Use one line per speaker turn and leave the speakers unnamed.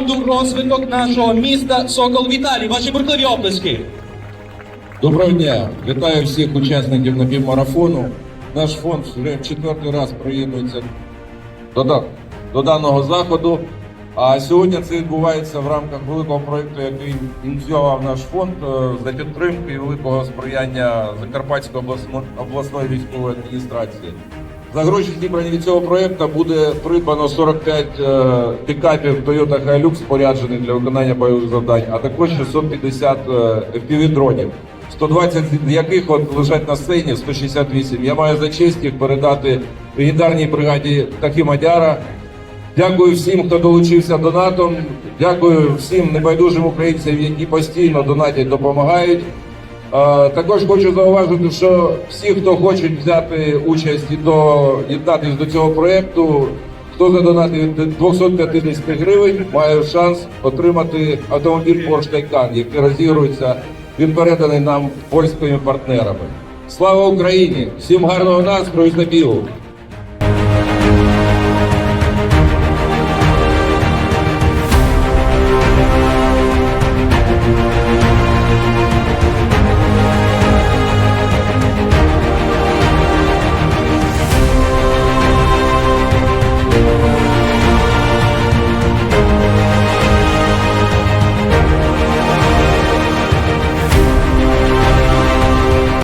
розвиток нашого міста Сокол Віталій. Ваші бурхливі оплески.
Доброго дня! Вітаю всіх учасників напівмарафону. Наш фонд вже четвертий раз приєднується до, до даного заходу. А сьогодні це відбувається в рамках великого проєкту, який ініціював наш фонд е, за підтримки і великого сприяння Закарпатської обласно- обласної військової адміністрації. За гроші зібрані від цього проєкту буде придбано 45 е, пікапів Toyota Hilux, споряджених для виконання бойових завдань, а також 650 е, FPV-дронів, 120 з яких от лежать на сцені, 168. Я маю за честь їх передати легендарній бригаді Такі Мадяра. Дякую всім, хто долучився донатом. Дякую всім небайдужим українцям, які постійно донатять, допомагають. Е, Також хочу зауважити, що всі, хто хочуть взяти участь і доєднатися до цього проєкту, хто задонатив від 250 гривень, має шанс отримати автомобіль Porsche Taycan, який розігрується. Він переданий нам польськими партнерами. Слава Україні! Всім гарного настрою і забігу!